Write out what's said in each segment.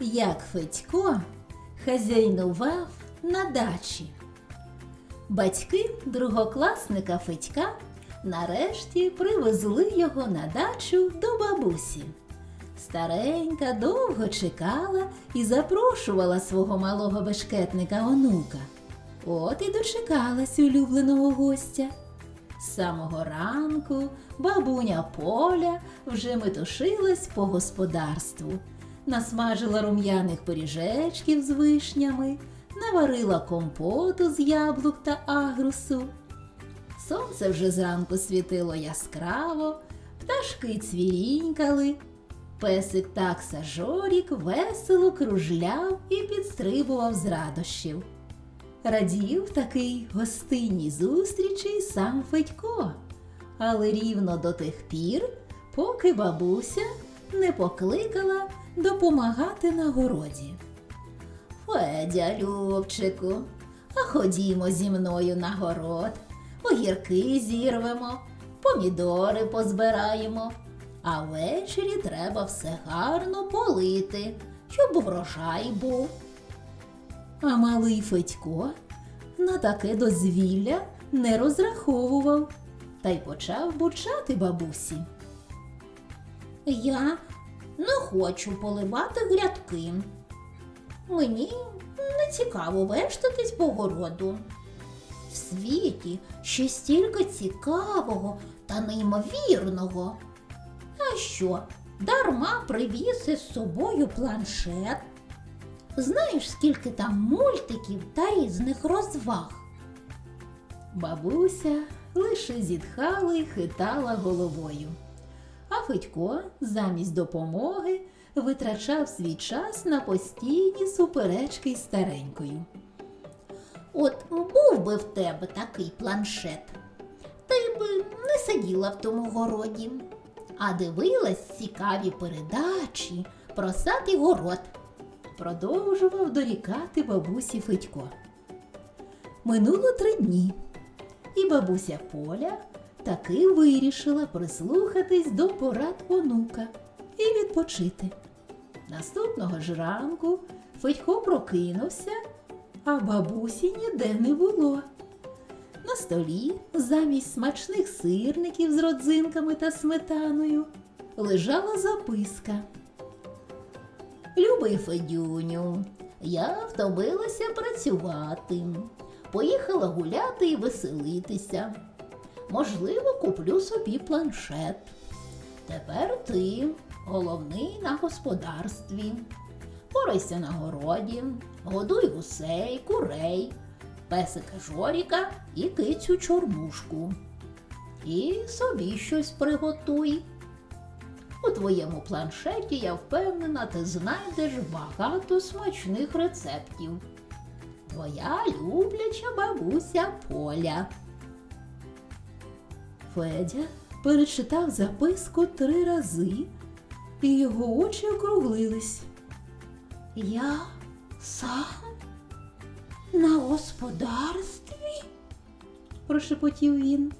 як Федько хазяйнував на дачі. Батьки другокласника Федька нарешті привезли його на дачу до бабусі. Старенька довго чекала і запрошувала свого малого бешкетника онука. От і дочекалась улюбленого гостя. З самого ранку бабуня Поля вже метушилась по господарству, насмажила рум'яних пиріжечків з вишнями, наварила компоту з яблук та агрусу. Сонце вже зранку світило яскраво, пташки цвірінькали. Песик такса Жорік весело кружляв і підстрибував з радощів. Радів такий гостинній зустрічі сам Федько, але рівно до тих пір, поки бабуся не покликала допомагати на городі. Федя, Любчику, а ходімо зі мною на город, огірки зірвемо, помідори позбираємо, а ввечері треба все гарно полити, щоб врожай був. А малий Федько на таке дозвілля не розраховував та й почав бурчати бабусі. Я не хочу поливати грядки. Мені не цікаво вештатись по городу. В світі ще стільки цікавого та неймовірного. А що, дарма привіз із собою планшет? Знаєш, скільки там мультиків та різних розваг? Бабуся лише зітхала і хитала головою. А Федько замість допомоги витрачав свій час на постійні суперечки із старенькою. От був би в тебе такий планшет, ти б не сиділа в тому городі, а дивилась цікаві передачі про сад і город продовжував дорікати бабусі Федько. Минуло три дні, і бабуся Поля таки вирішила прислухатись до порад онука і відпочити. Наступного ж ранку Федько прокинувся, а бабусі ніде не було. На столі замість смачних сирників з родзинками та сметаною лежала записка. Любий Федюню, я втомилася працювати. Поїхала гуляти і веселитися. Можливо, куплю собі планшет. Тепер ти головний на господарстві. Порайся на городі, годуй гусей, курей, песика Жоріка і кицю чорнушку. І собі щось приготуй. У твоєму планшеті, я впевнена, ти знайдеш багато смачних рецептів. Твоя любляча бабуся Поля. Федя перечитав записку три рази, і його очі округлились. Я сам на господарстві? прошепотів він.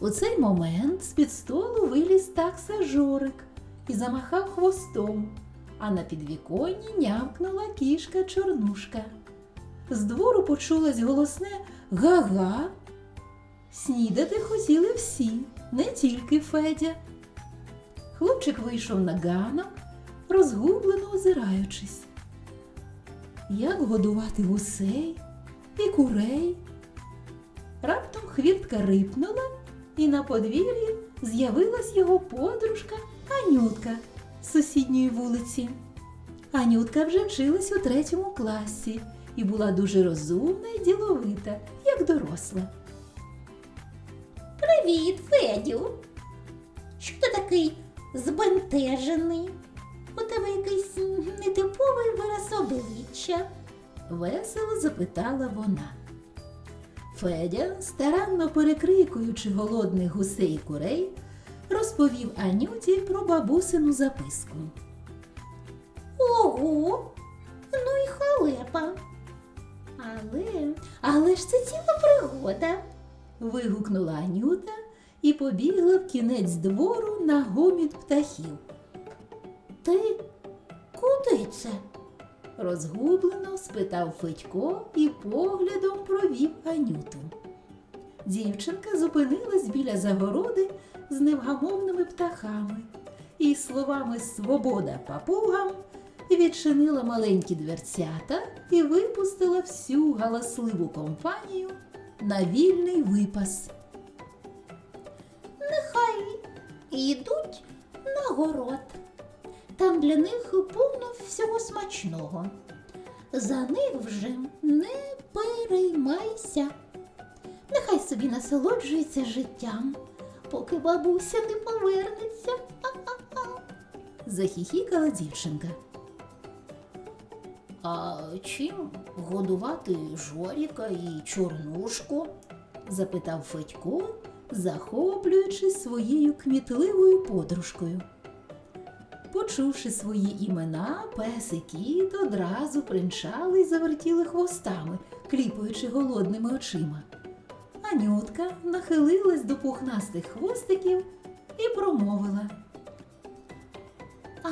У цей момент з-під столу виліз такса Жорик і замахав хвостом, а на підвіконні нямкнула кішка чорнушка. З двору почулось голосне га-га. Снідати хотіли всі, не тільки Федя. Хлопчик вийшов на ганок, розгублено озираючись. Як годувати гусей і курей? Раптом хвіртка рипнула і на подвір'ї з'явилась його подружка Анютка з сусідньої вулиці. Анютка вже вчилась у третьому класі і була дуже розумна і діловита, як доросла. Привіт, Федю. Що ти такий збентежений? У тебе якийсь нетиповий вираз обличчя. Весело запитала вона. Федя, старанно перекрикуючи голодних гусей і курей, розповів Анюті про бабусину записку. Ого, ну і халепа. Але, Але ж це ціла пригода. Вигукнула Анюта і побігла в кінець двору на гоміт птахів. Ти Куди це? Розгублено спитав Федько і поглядом провів Анюту. Дівчинка зупинилась біля загороди з невгамовними птахами і словами Свобода папугам відчинила маленькі дверцята і випустила всю галасливу компанію на вільний випас. Нехай йдуть на город. Там для них повно всього смачного. За них вже не переймайся. Нехай собі насолоджується життям, поки бабуся не повернеться. Захіхікала дівчинка. А чим годувати Жоріка і Чорнушку? запитав Федько, захоплюючись своєю кмітливою подружкою. Почувши свої імена, пес і кіт одразу принчали й завертіли хвостами, кліпаючи голодними очима. Анютка нахилилась до пухнастих хвостиків і промовила.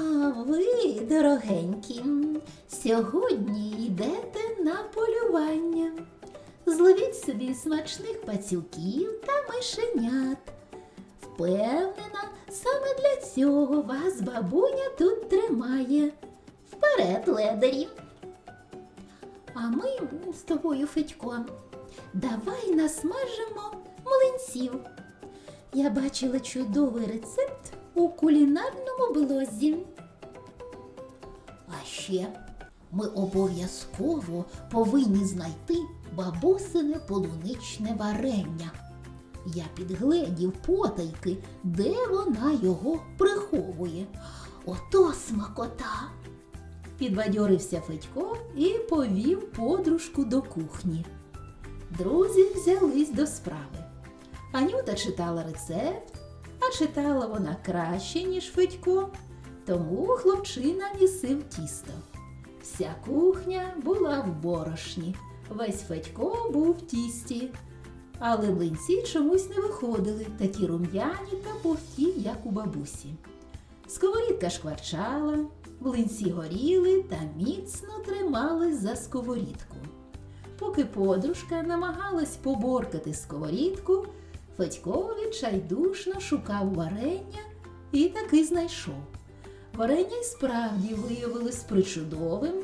А ви, дорогенькі, сьогодні йдете на полювання. Зловіть собі смачних пацюків та мишенят. Впевнена, саме для цього вас бабуня тут тримає. Вперед, ледарі. А ми з тобою, Федько, давай насмажимо млинців. Я бачила чудовий рецепт у кулінарному блозі. Ще ми обов'язково повинні знайти бабусине полуничне варення. Я підгледів потайки, де вона його приховує. Ото смакота. Підбадьорився Федько і повів подружку до кухні. Друзі взялись до справи. Анюта читала рецепт, а читала вона краще, ніж Федько, тому хлопчина місив тісто. Вся кухня була в борошні, весь Федько був в тісті, але млинці чомусь не виходили, такі рум'яні та пухкі, як у бабусі. Сковорідка шкварчала, млинці горіли та міцно тримались за сковорідку. Поки подружка намагалась поборкати сковорідку, Федько відчайдушно шукав варення і таки знайшов. Варення й справді виявилось причудовим.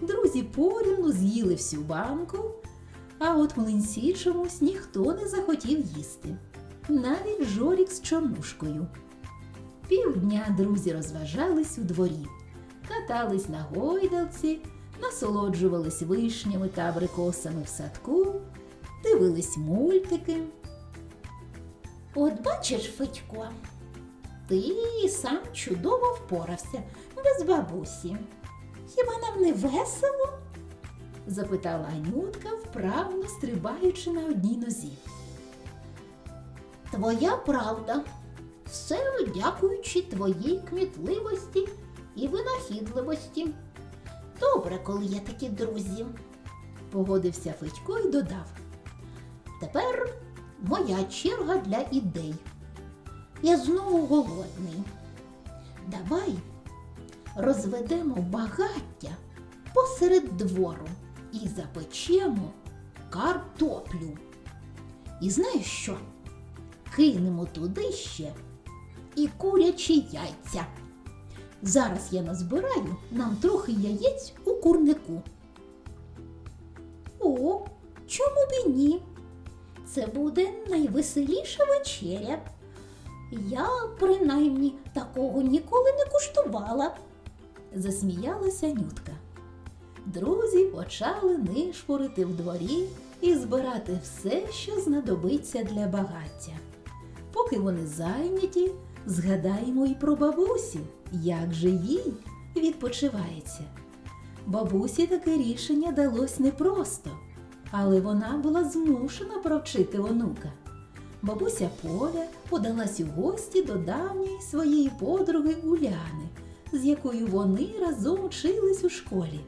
Друзі порівну з'їли всю банку, а от млинці чомусь ніхто не захотів їсти. Навіть Жорік з чорнушкою. Півдня друзі розважались у дворі, катались на гойдалці, насолоджувались вишнями та абрикосами в садку, дивились мультики. От бачиш, Федько, ти сам чудово впорався без бабусі. Хіба нам не весело? запитала Анютка, вправно стрибаючи на одній нозі. Твоя правда. Все дякуючи твоїй кмітливості і винахідливості. Добре, коли є такі друзі. Погодився Федько і додав. Тепер моя черга для ідей. Я знову голодний. Давай розведемо багаття посеред двору і запечемо картоплю. І знаєш що? Кинемо туди ще і курячі яйця. Зараз я назбираю нам трохи яєць у курнику. О, чому б і ні? Це буде найвеселіша вечеря. Я, принаймні, такого ніколи не куштувала. засміялася Нютка. Друзі почали нишпорити в дворі і збирати все, що знадобиться для багаття. Поки вони зайняті, згадаємо і про бабусю, як же їй відпочивається. Бабусі таке рішення далось непросто, але вона була змушена провчити онука. Бабуся Поля подалась у гості до давньої своєї подруги Уляни, з якою вони разом учились у школі.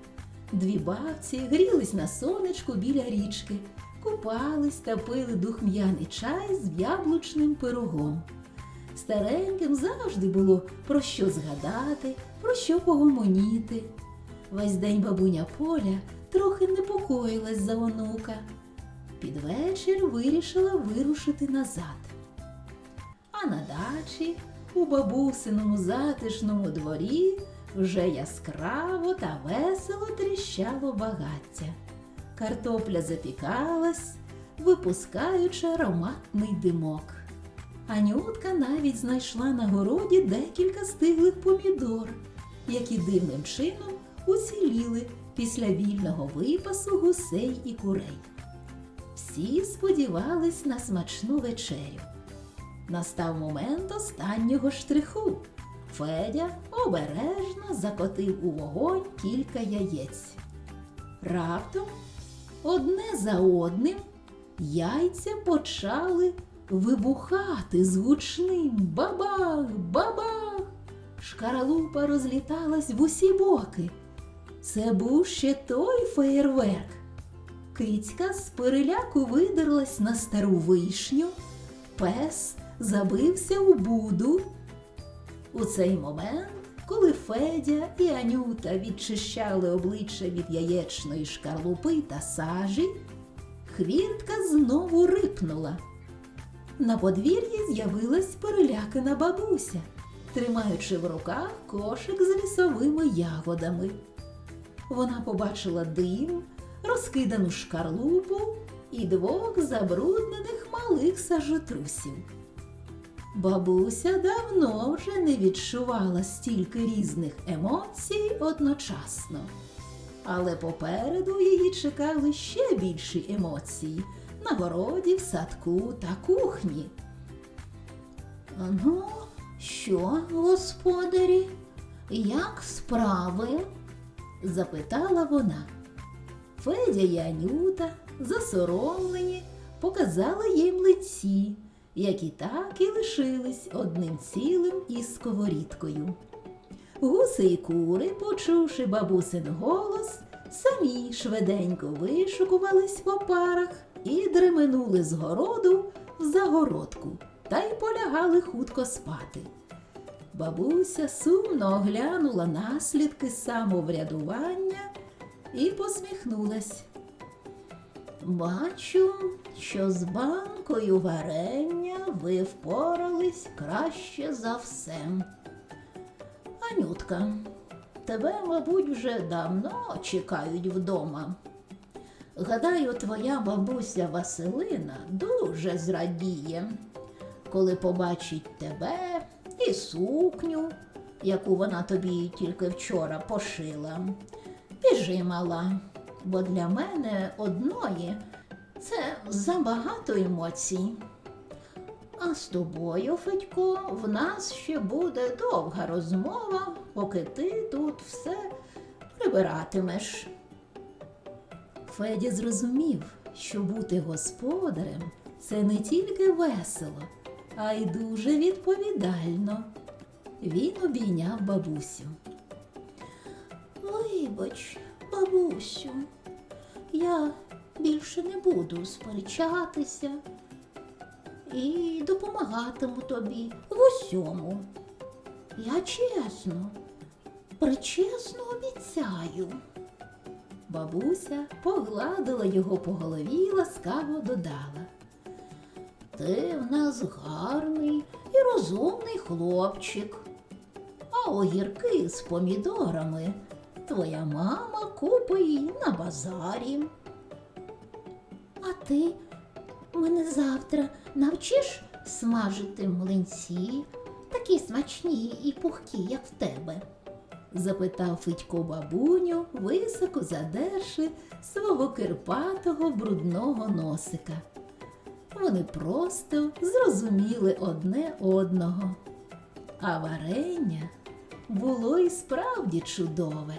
Дві бабці грілись на сонечку біля річки, купались та пили духм'яний чай з яблучним пирогом. Стареньким завжди було про що згадати, про що погомоніти. Весь день бабуня Поля трохи непокоїлась за онука. Під вечір вирішила вирушити назад. А на дачі у бабусиному затишному дворі вже яскраво та весело тріщало багаття. Картопля запікалась, випускаючи ароматний димок. Анютка навіть знайшла на городі декілька стиглих помідор, які дивним чином уціліли після вільного випасу гусей і курей. Всі сподівались на смачну вечерю. Настав момент останнього штриху. Федя обережно закотив у вогонь кілька яєць. Раптом одне за одним яйця почали вибухати з гучним бабах, бабах. Шкаралупа розліталась в усі боки. Це був ще той феєрверк. Кицька з переляку видерлась на стару вишню, пес забився у буду. У цей момент, коли Федя і Анюта відчищали обличчя від яєчної шкарлупи та сажі, хвіртка знову рипнула. На подвір'ї з'явилась перелякана бабуся, тримаючи в руках кошик з лісовими ягодами. Вона побачила дим, розкидану шкарлупу і двох забруднених малих сажотрусів. Бабуся давно вже не відчувала стільки різних емоцій одночасно. Але попереду її чекали ще більші емоції на городі, в садку та кухні. Ну, що, господарі, як справи? запитала вона. Федя і Анюта, засоромлені, показали їй млинці, які так і лишились одним цілим із сковорідкою. Гуси і кури, почувши бабусин голос, самі швиденько вишукувались по парах і дременули з городу в загородку та й полягали хутко спати. Бабуся сумно оглянула наслідки самоврядування і посміхнулась. Бачу, що з банкою варення ви впорались краще за все. Анютка, тебе, мабуть, вже давно чекають вдома. Гадаю, твоя бабуся Василина дуже зрадіє, коли побачить тебе і сукню, яку вона тобі тільки вчора пошила. Біжи, мала, бо для мене одної це забагато емоцій. А з тобою, Федько, в нас ще буде довга розмова, поки ти тут все прибиратимеш. Федя зрозумів, що бути господарем це не тільки весело, а й дуже відповідально. Він обійняв бабусю. Вибач, бабусю, я більше не буду сперечатися і допомагатиму тобі в усьому. Я чесно, причесно обіцяю. Бабуся погладила його по голові і ласкаво додала. Ти в нас гарний і розумний хлопчик. А огірки з помідорами твоя мама купить на базарі. А ти мене завтра навчиш смажити млинці, такі смачні і пухкі, як в тебе. запитав Федько бабуню, високо задерши свого кирпатого брудного носика. Вони просто зрозуміли одне одного. А варення було і справді чудове.